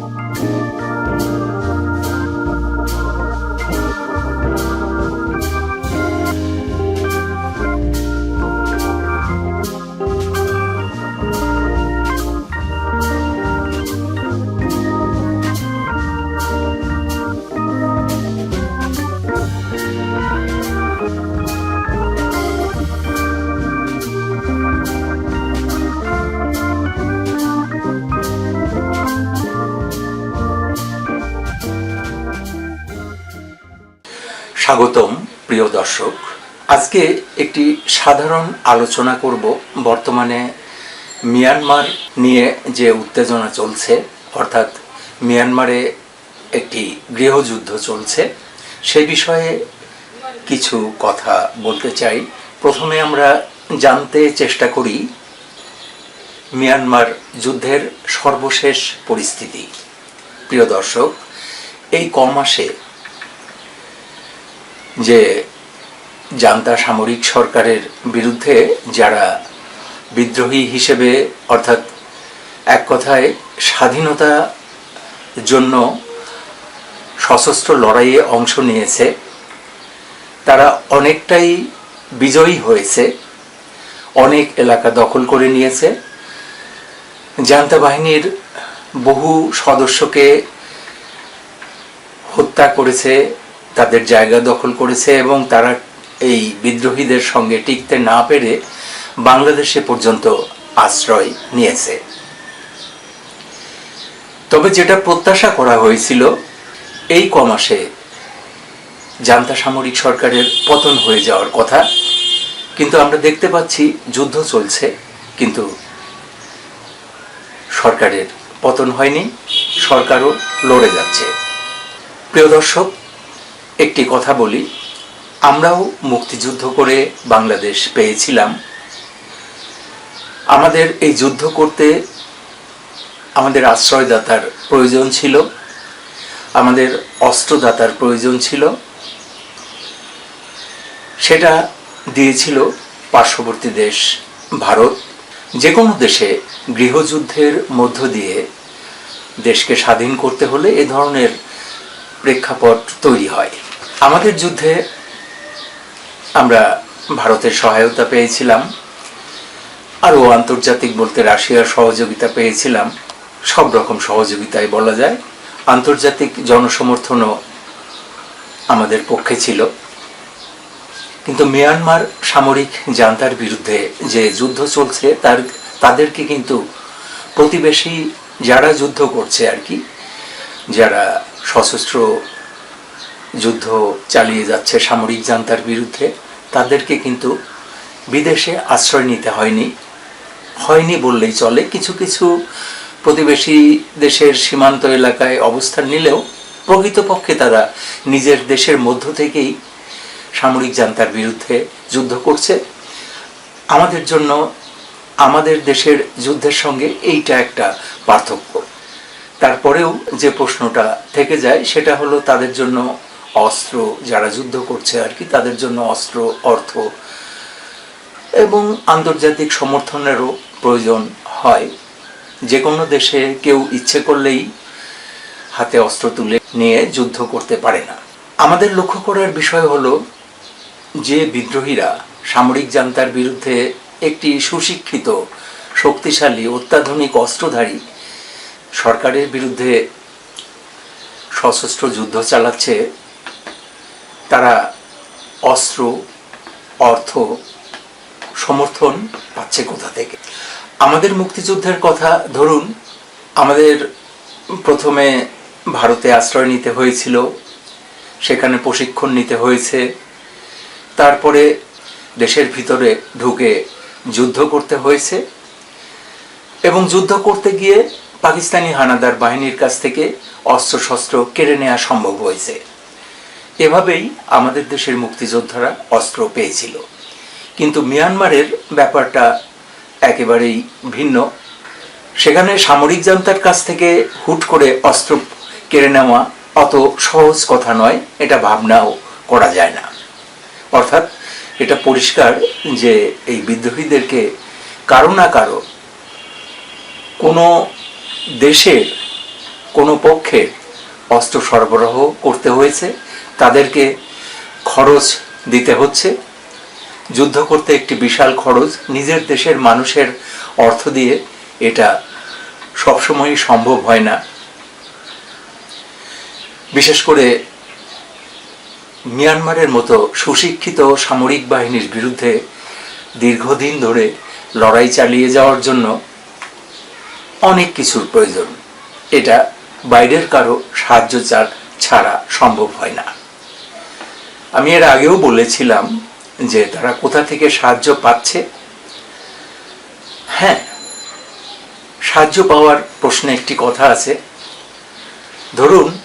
Música স্বাগতম, প্রিয় দর্শক। আজকে একটি সাধারণ আলোচনা করব বর্তমানে মিয়ানমার নিয়ে যে উত্তেজনা চলছে, অর্থাৎ মিয়ানমারে একটি গৃহযুদ্ধ চলছে, সে বিষয়ে কিছু কথা বলতে চাই। প্রথমে আমরা জানতে চেষ্টা করি মিয়ানমার যুদ্ধের সর্বশেষ পরিস্থিতি। প্রিয় দর্শক, এই ক মাসে যে জান্তা সামরিক সরকারের বিরুদ্ধে যারা বিদ্রোহী হিসেবে, অর্থাৎ এক কথায় স্বাধীনতা জন্য সশস্ত্র লড়াইয়ে অংশ নিয়েছে, তারা অনেকটাই বিজয়ী হয়েছে, অনেক এলাকা দখল করে নিয়েছে। জান্তা বাহিনীর বহু সদস্যকে হত্যা করেছে তাদের জায়গা দখল করেছে এবং তারা এই বিদ্রোহীদের সঙ্গে টিকতে না পেরে বাংলাদেশে পর্যন্ত আশ্রয় নিয়েছে। তবে যেটা প্রত্যাশা করা হয়েছিল, এই কমাসে জান্তা সামরিক সরকারের পতন হয়ে যাওয়ার কথা। কিন্তু আমরা দেখতে পাচ্ছি যুদ্ধ চলছে, কিন্তু সরকারের পতন হয়নি, সরকারও লড়ে যাচ্ছে। প্রিয় দর্শক একটি কথা বলি। আমরাও মুক্তিযুদ্ধ করে বাংলাদেশ পেয়েছিলাম। আমাদের এই যুদ্ধ করতে আমাদের আশ্রয়দাতার প্রয়োজন ছিল। আমাদের অস্ত্রদাতার প্রয়োজন ছিল। সেটা দিয়েছিল পার্শ্ববর্তী দেশ ভারত। যে কোনো দেশে গৃহযুদ্ধের মধ্য দিয়ে দেশকে স্বাধীন করতে হলে এ ধরনের প্রেক্ষাপট তৈরি হয়। আমাদের যুদ্ধে আমরা ভারতের সহায়তা পেয়েছিলাম, আরও আন্তর্জাতিক বলতে রাশিয়ার সহযোগিতা পেয়েছিলাম, সব রকম সহযোগিতায় বলা যায়। আন্তর্জাতিক জনসমর্থনও আমাদের পক্ষে ছিল। কিন্তু মিয়ানমার সামরিক জান্তার বিরুদ্ধে যে যুদ্ধ চলছে, তার, তাদেরকে কিন্তু প্রতিবেশী যারা যুদ্ধ করছে আর কি, যারা সশস্ত্র যুদ্ধ চালিয়ে যাচ্ছে সামরিক জান্তার বিরুদ্ধে। তাদেরকে কিন্তু বিদেশে আশ্রয় নিতে হয়নি। হয়নি বললেই চলে। কিছু কিছু প্রতিবেশী দেশের সীমান্ত এলাকায় অবস্থান নিলেও প্রকৃতপক্ষে তারা নিজের দেশের মধ্য থেকেই সামরিক জান্তার বিরুদ্ধে যুদ্ধ করছে। আমাদের জন্য, আমাদের দেশের যুদ্ধের সঙ্গে এইটা একটা পার্থক্য। তারপরেও যে প্রশ্নটা থেকে যায়, সেটা হলো তাদের জন্য অস্ত্র যারা যুদ্ধ করছে আর কি, তাদের জন্য অস্ত্র, অর্থ এবং আন্তর্জাতিক সমর্থনেরও প্রয়োজন হয়। যে কোনো দেশে কেউ ইচ্ছে করলেই হাতে অস্ত্র তুলে নিয়ে যুদ্ধ করতে পারে না। আমাদের লক্ষ্য করার বিষয় হলো যে বিদ্রোহীরা সামরিক জান্তার বিরুদ্ধে একটি সুশিক্ষিত, শক্তিশালী, অত্যাধুনিক অস্ত্রধারী সরকারের বিরুদ্ধে সশস্ত্র যুদ্ধ চালাচ্ছে তারা অস্ত্র, অর্থ, সমর্থন পাচ্ছে কোথা থেকে? আমাদের মুক্তিযুদ্ধের কথা ধরুন, আমাদের প্রথমে ভারতে আশ্রয় নিতে হয়েছিল, সেখানে প্রশিক্ষণ নিতে হয়েছে, তারপরে দেশের ভিতরে ঢুকে যুদ্ধ করতে হয়েছে এবং যুদ্ধ করতে গিয়ে পাকিস্তানি হানাদার বাহিনীর কাছ থেকে অস্ত্রশস্ত্র কেড়ে নেওয়া সম্ভব হয়েছে। এভাবেই আমাদের দেশের মুক্তিযোদ্ধারা অস্ত্র পেয়েছিল। কিন্তু মিয়ানমারের ব্যাপারটা একেবারেই ভিন্ন। সেখানে সামরিক জান্তার কাছ থেকে হুট করে অস্ত্র কেড়ে নেওয়া অত সহজ কথা নয়, এটা ভাবনাও করা যায় না। অর্থাৎ এটা পরিষ্কার যে এই বিদ্রোহীদেরকে কারও না কারও কোনো দেশের, কোনো পক্ষের অস্ত্র সরবরাহ করতে হয়েছে। তাদেরকে খরচ দিতে হচ্ছে। যুদ্ধ করতে একটি বিশাল খরচ নিজের দেশের মানুষের অর্থ দিয়ে এটা সবসময়ই সম্ভব হয় না। বিশেষ করে মিয়ানমারের মতো সুশিক্ষিত সামরিক বাহিনীর বিরুদ্ধে দীর্ঘদিন ধরে লড়াই চালিয়ে যাওয়ার জন্য অনেক কিছুর প্রয়োজন। এটা বাইরের কারও সাহায্য ছাড়া সম্ভব হয় না। আমি এর আগেও বলেছিলাম যে তারা কোথা থেকে সাহায্য পাচ্ছে। হ্যাঁ সাহায্য পাওয়ার প্রশ্নে একটি কথা আছে। ধরুন,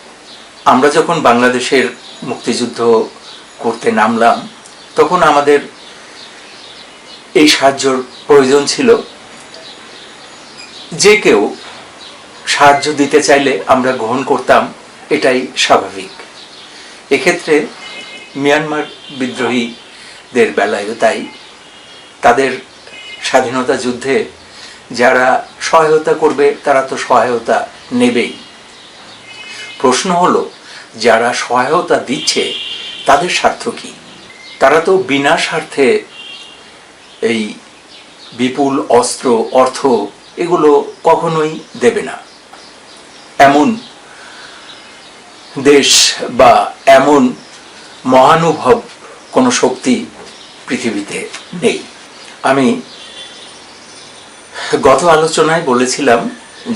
আমরা যখন বাংলাদেশের মুক্তিযুদ্ধ করতে নামলাম, তখন আমাদের এই সাহায্যর প্রয়োজন ছিল। যে কেউ সাহায্য দিতে চাইলে আমরা গ্রহণ করতাম, এটাই স্বাভাবিক। এক্ষেত্রে মিয়ানমার বিদ্রোহীদের বেলায়ও তাই। তাদের স্বাধীনতা যুদ্ধে যারা সহায়তা করবে, তারা তো সহায়তা নেবেই। প্রশ্ন হলো, যারা সহায়তা দিচ্ছে, তাদের স্বার্থ কি? তারা তো বিনা স্বার্থে এই বিপুল অস্ত্র, অর্থ এগুলো কখনোই দেবে না। এমন দেশ বা এমন মহানুভব কোনো শক্তি পৃথিবীতে নেই। আমি গত আলোচনায় বলেছিলাম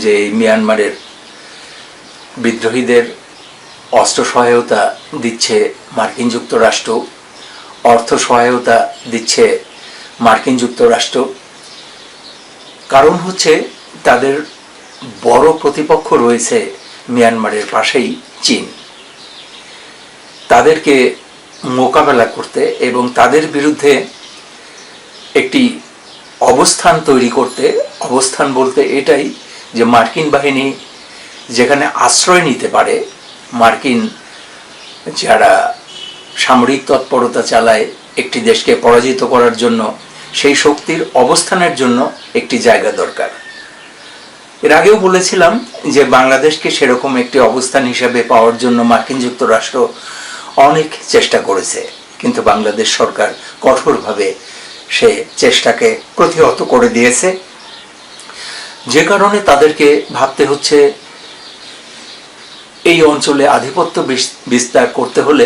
যে মিয়ানমারের বিদ্রোহীদের অস্ত্র সহায়তা দিচ্ছে মার্কিন যুক্তরাষ্ট্র অর্থ সহায়তা দিচ্ছে মার্কিন যুক্তরাষ্ট্র। কারণ হচ্ছে তাদের বড় প্রতিপক্ষ রয়েছে মিয়ানমারের পাশেই চীন। তাদেরকে মোকাবেলা করতে এবং তাদের বিরুদ্ধে একটি অবস্থান তৈরি করতে, অবস্থান বলতে এটাই যে মার্কিন বাহিনী যেখানে আশ্রয় নিতে পারে, মার্কিন যারা সামরিক তৎপরতা চালায় একটি দেশকে পরাজিত করার জন্য, সেই শক্তির অবস্থানের জন্য একটি জায়গা দরকার। এর আগেও বলেছিলাম যে বাংলাদেশকে সেরকম একটি অবস্থান হিসেবে পাওয়ার জন্য মার্কিন যুক্তরাষ্ট্র অনেক চেষ্টা করেছে, কিন্তু বাংলাদেশ সরকার কঠোরভাবে সে চেষ্টাকে প্রতিহত করে দিয়েছে। যে কারণে তাদেরকে ভাবতে হচ্ছে, এই অঞ্চলে আধিপত্য বিস্তার করতে হলে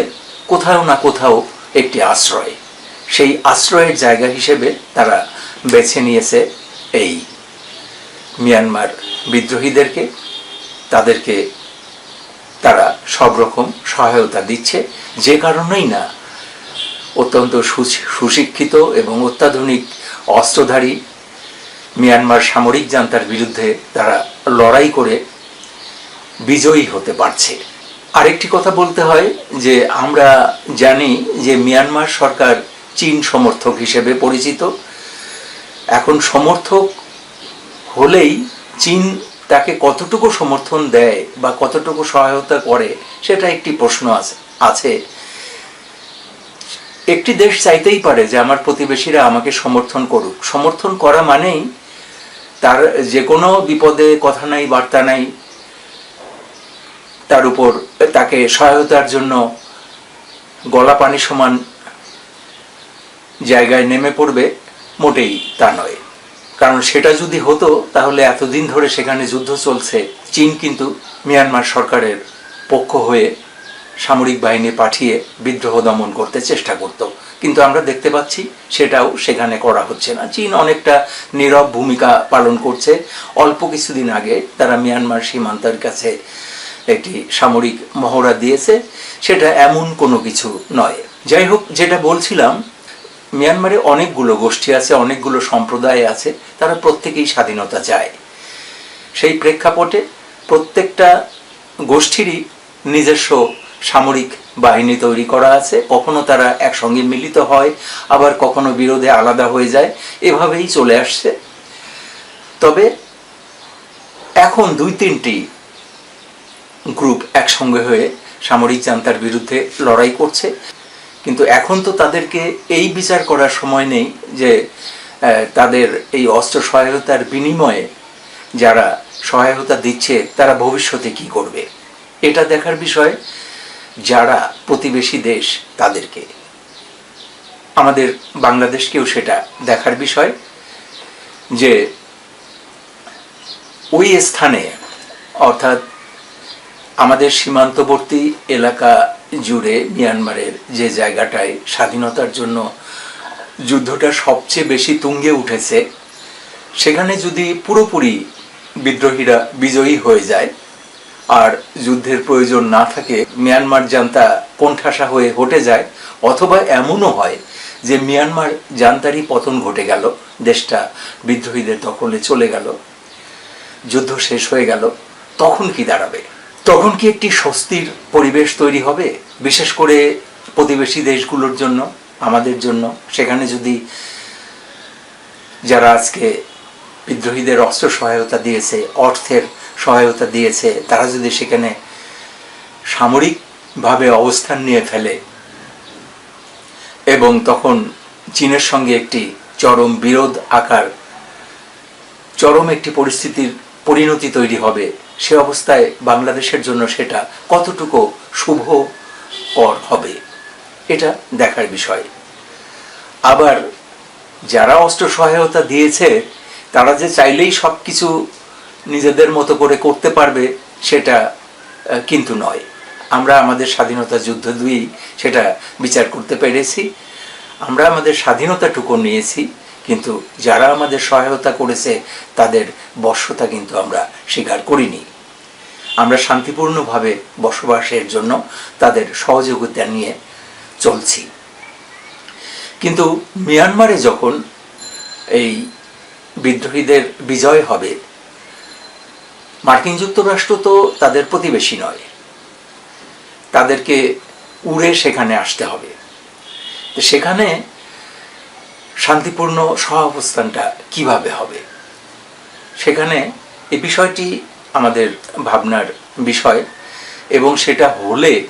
কোথাও না কোথাও একটি আশ্রয়। সেই আশ্রয়ের জায়গা হিসেবে তারা বেছে নিয়েছে এই মিয়ানমার বিদ্রোহীদেরকে, তাদেরকে তারা সব রকম সহায়তা দিচ্ছে, যে কারণেই না অত্যন্ত সুশি- সুশিক্ষিত এবং অত্যাধুনিক অস্ত্রধারী মিয়ানমার সামরিক জান্তার বিরুদ্ধে তারা লড়াই করে বিজয়ী হতে পারছে। আরেকটি কথা বলতে হয় যে আমরা জানি যে মিয়ানমার সরকার চীন সমর্থক হিসেবে পরিচিত। এখন সমর্থক হলেই চীন তাকে কতটুকু সমর্থন দেয় বা কতটুকু সহায়তা করে, সেটা একটি প্রশ্ন আছে আছে। একটি দেশ চাইতেই পারে যে আমার প্রতিবেশীরা আমাকে সমর্থন করুক। সমর্থন করা মানেই তার যে কোনো বিপদে কথা নাই, বার্তা নাই, তার উপর তাকে সহায়তার জন্য গলা পানি সমান জায়গায় নেমে পড়বে, মোটেই তা নয়। কারণ সেটা যদি হতো, তাহলে এতদিন ধরে সেখানে যুদ্ধ চলছে, চীন কিন্তু মিয়ানমার সরকারের পক্ষ হয়ে সামরিক বাহিনী পাঠিয়ে বিদ্রোহ দমন করতে চেষ্টা করত। কিন্তু আমরা দেখতে পাচ্ছি সেটাও সেখানে করা হচ্ছে না। চীন অনেকটা নীরব ভূমিকা পালন করছে। অল্প কিছুদিন আগে তারা মিয়ানমার সীমান্তের কাছে একটি সামরিক মহড়া দিয়েছে। সেটা এমন কোনো কিছু নয়। যাই হোক, যেটা বলছিলাম মিয়ানমারে অনেকগুলো গোষ্ঠী আছে, অনেকগুলো সম্প্রদায় আছে, তারা প্রত্যেকেই স্বাধীনতা চায়। সেই প্রেক্ষাপটে প্রত্যেকটা গোষ্ঠীরই নিজস্ব সামরিক বাহিনী তৈরি করা আছে। কখনো তারা একসঙ্গে মিলিত হয়, আবার কখনো বিরোধে আলাদা হয়ে যায়। এভাবেই চলে আসছে। তবে এখন দুই তিনটি গ্রুপ একসঙ্গে হয়ে সামরিক জান্তার বিরুদ্ধে লড়াই করছে। কিন্তু এখন তো তাদেরকে এই বিচার করার সময় নেই যে তাদের এই অস্ত্র সহায়তার বিনিময়ে যারা সহায়তা দিচ্ছে, তারা ভবিষ্যতে কি করবে? এটা দেখার বিষয় যারা প্রতিবেশী দেশ, তাদেরকে। আমাদের বাংলাদেশকেও সেটা দেখার বিষয় যে, ওই স্থানে, অর্থাৎ আমাদের সীমান্তবর্তী এলাকা জুড়ে মিয়ানমারের যে জায়গাটায় স্বাধীনতার জন্য যুদ্ধটা সবচেয়ে বেশি তুঙ্গে উঠেছে, সেখানে যদি পুরোপুরি বিদ্রোহীরা বিজয়ী হয়ে যায় আর যুদ্ধের প্রয়োজন না থাকে, মিয়ানমার জান্তা কোণঠাসা হয়ে হটে যায়, অথবা এমনও হয় যে মিয়ানমার জান্তারই পতন ঘটে গেল, দেশটা বিদ্রোহীদের দখলে চলে গেল, যুদ্ধ শেষ হয়ে গেল, তখন কি দাঁড়াবে? তখন কি একটি স্বস্তির পরিবেশ তৈরি হবে? বিশেষ করে প্রতিবেশী দেশগুলোর জন্য, আমাদের জন্য? সেখানে যদি যারা আজকে বিদ্রোহীদের অস্ত্র সহায়তা দিয়েছে, অর্থের সহায়তা দিয়েছে, তারা যদি সেখানে সামরিকভাবে অবস্থান নিয়ে ফেলে এবং তখন চীনের সঙ্গে একটি চরম বিরোধ আকার, চরম একটি পরিস্থিতির পরিণতি তৈরি হবে সে অবস্থায় বাংলাদেশের জন্য সেটা কতটুকু শুভকর হবে, এটা দেখার বিষয়। আবার যারা অস্ত্র সহায়তা দিয়েছে, তারা যে চাইলেই সব কিছু নিজেদের মতো করে করতে পারবে, সেটা কিন্তু নয়। আমরা আমাদের স্বাধীনতা যুদ্ধ দুই সেটা বিচার করতে পেরেছি। আমরা আমাদের স্বাধীনতাটুকু নিয়েছি। কিন্তু যারা আমাদের সহায়তা করেছে, তাদের বর্ষতা কিন্তু আমরা স্বীকার করিনি। আমরা শান্তিপূর্ণভাবে বসবাসের জন্য তাদের সহযোগিতা নিয়ে চলছি। কিন্তু মিয়ানমারে যখন এই বিদ্রোহীদের বিজয় হবে, মার্কিন যুক্তরাষ্ট্র তো তাদের প্রতিবেশী নয়। তাদেরকে উড়ে সেখানে আসতে হবে। সেখানে শান্তিপূর্ণ সহাবস্থানটা কীভাবে হবে? সেখানে এই বিষয়টি আমাদের ভাবনার বিষয় এবং সেটা হলে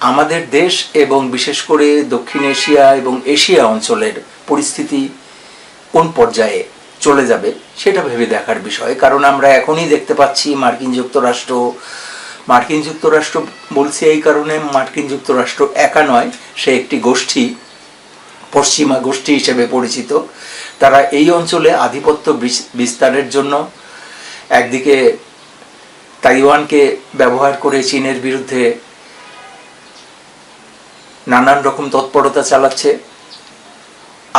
আমাদের দেশ এবং বিশেষ করে দক্ষিণ এশিয়া এবং এশিয়া অঞ্চলের পরিস্থিতি কোন পর্যায়ে চলে যাবে সেটা ভেবে দেখার বিষয়। কারণ আমরা এখনই দেখতে পাচ্ছি মার্কিন যুক্তরাষ্ট্র মার্কিন যুক্তরাষ্ট্র বলছি এই কারণে মার্কিন যুক্তরাষ্ট্র একা নয়, সে একটি গোষ্ঠী পশ্চিমা গোষ্ঠী হিসেবে পরিচিত। তারা এই অঞ্চলে আধিপত্য বিস্তারের জন্য একদিকে তাইওয়ানকে ব্যবহার করে চীনের বিরুদ্ধে নানান রকম তৎপরতা চালাচ্ছে।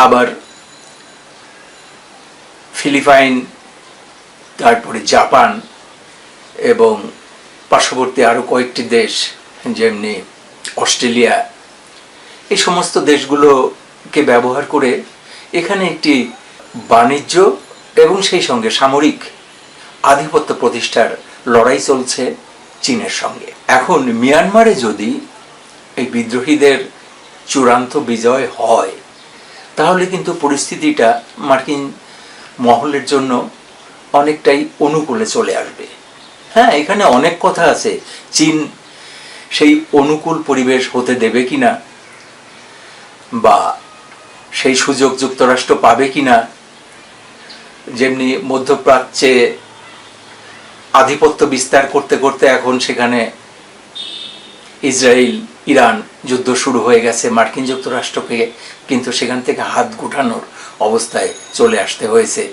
আবার ফিলিপাইন, তারপরে জাপান এবং পার্শ্ববর্তী আরও কয়েকটি দেশ, যেমনি অস্ট্রেলিয়া, এই সমস্ত দেশগুলোকে ব্যবহার করে এখানে একটি বাণিজ্য এবং সেই সঙ্গে সামরিক আধিপত্য প্রতিষ্ঠার লড়াই চলছে চীনের সঙ্গে। এখন মিয়ানমারে যদি এই বিদ্রোহীদের চূড়ান্ত বিজয় হয়, তাহলে কিন্তু পরিস্থিতিটা মার্কিন মহলের জন্য অনেকটাই অনুকূলে চলে আসবে। হ্যাঁ এখানে অনেক কথা আছে, চীন সেই অনুকূল পরিবেশ হতে দেবে কিনা বা সেই সুযোগ যুক্তরাষ্ট্র পাবে কিনা, যেমনি মধ্যপ্রাচ্যে আধিপত্য বিস্তার করতে করতে এখন সেখানে ইসরায়েল, ইরান যুদ্ধ শুরু হয়ে গেছে, মার্কিন যুক্তরাষ্ট্রকে কিন্তু সেখান থেকে হাত গুটানোর অবস্থায় চলে আসতে হয়েছে।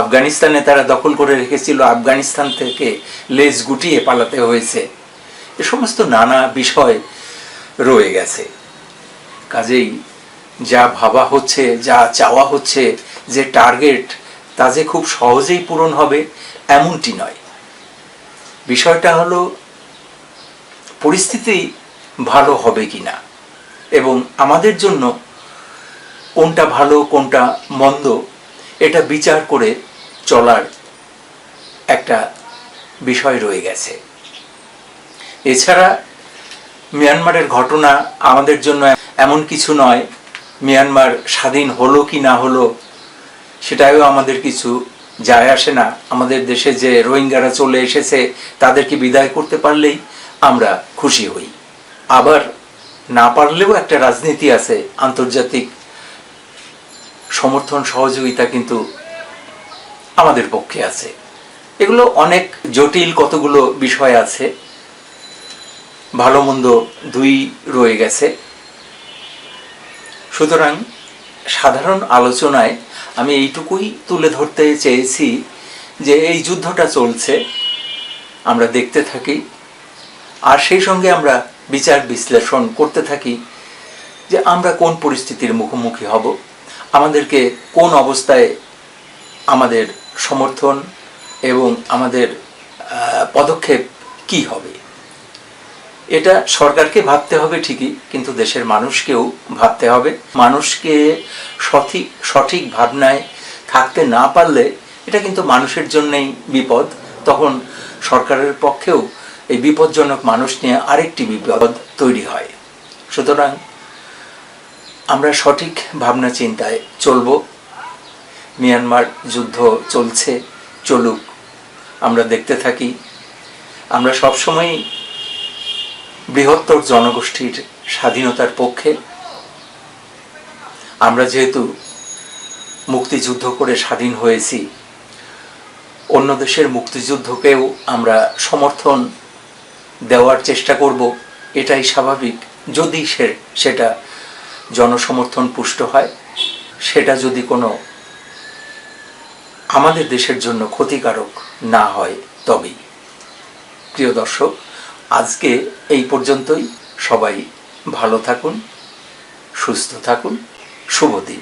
আফগানিস্তানে তারা দখল করে রেখেছিল, আফগানিস্তান থেকে লেজ গুটিয়ে পালাতে হয়েছে। এ সমস্ত নানা বিষয় রয়ে গেছে। কাজেই যা ভাবা হচ্ছে, যা চাওয়া হচ্ছে, যে টার্গেট তা যে খুব সহজেই পূরণ হবে, এমনটি নয়। বিষয়টা হলো, পরিস্থিতি ভালো হবে কিনা এবং আমাদের জন্য কোনটা ভালো, কোনটা মন্দ, এটা বিচার করে চলার একটা বিষয় রয়ে গেছে। এছাড়া, মিয়ানমারের ঘটনা আমাদের জন্য এমন কিছু নয় মিয়ানমার স্বাধীন হলো কি না হলো, সেটাও আমাদের কিছু যায় আসে না। আমাদের দেশে যে রোহিঙ্গারা চলে এসেছে তাদেরকে বিদায় করতে পারলেই আমরা খুশি হই। আবার না পারলেও একটা রাজনীতি আছে, আন্তর্জাতিক সমর্থন সহযোগিতা কিন্তু আমাদের পক্ষে আছে। এগুলো অনেক জটিল কতগুলো বিষয় আছে, ভালো মন্দ দুই রয়ে গেছে। সুতরাং সাধারণ আলোচনায় আমি এইটুকুই তুলে ধরতে চেয়েছি যে এই যুদ্ধটা চলছে, আমরা দেখতে থাকি, আর সেই সঙ্গে আমরা বিচার বিশ্লেষণ করতে থাকি যে আমরা কোন পরিস্থিতির মুখোমুখি হব, আমাদেরকে কোন অবস্থায় আমাদের সমর্থন এবং আমাদের পদক্ষেপ কি হবে। এটা সরকারকে ভাবতে হবে ঠিকই, কিন্তু দেশের মানুষকেও ভাবতে হবে। মানুষকে সঠিক সঠিক ভাবনায় থাকতে না পারলে এটা কিন্তু মানুষের জন্যই বিপদ। তখন সরকারের পক্ষেও এই বিপজ্জনক মানুষ নিয়ে আরেকটি বিপদ তৈরি হয়। সুতরাং আমরা সঠিক ভাবনা চিন্তায় চলব। মিয়ানমার যুদ্ধ চলছে, চলুক। আমরা দেখতে থাকি। আমরা সবসময়ই বৃহত্তর জনগোষ্ঠীর স্বাধীনতার পক্ষে আমরা যেহেতু মুক্তিযুদ্ধ করে স্বাধীন হয়েছি, অন্য দেশের মুক্তিযুদ্ধকেও আমরা সমর্থন দেওয়ার চেষ্টা করব, এটাই স্বাভাবিক। যদি সে, সেটা জনসমর্থন পুষ্ট হয়, সেটা যদি কোনো আমাদের দেশের জন্য ক্ষতিকারক না হয়, তবেই। প্রিয় দর্শক আজকে এই পর্যন্তই। সবাই ভালো থাকুন সুস্থ থাকুন। শুভ দিন।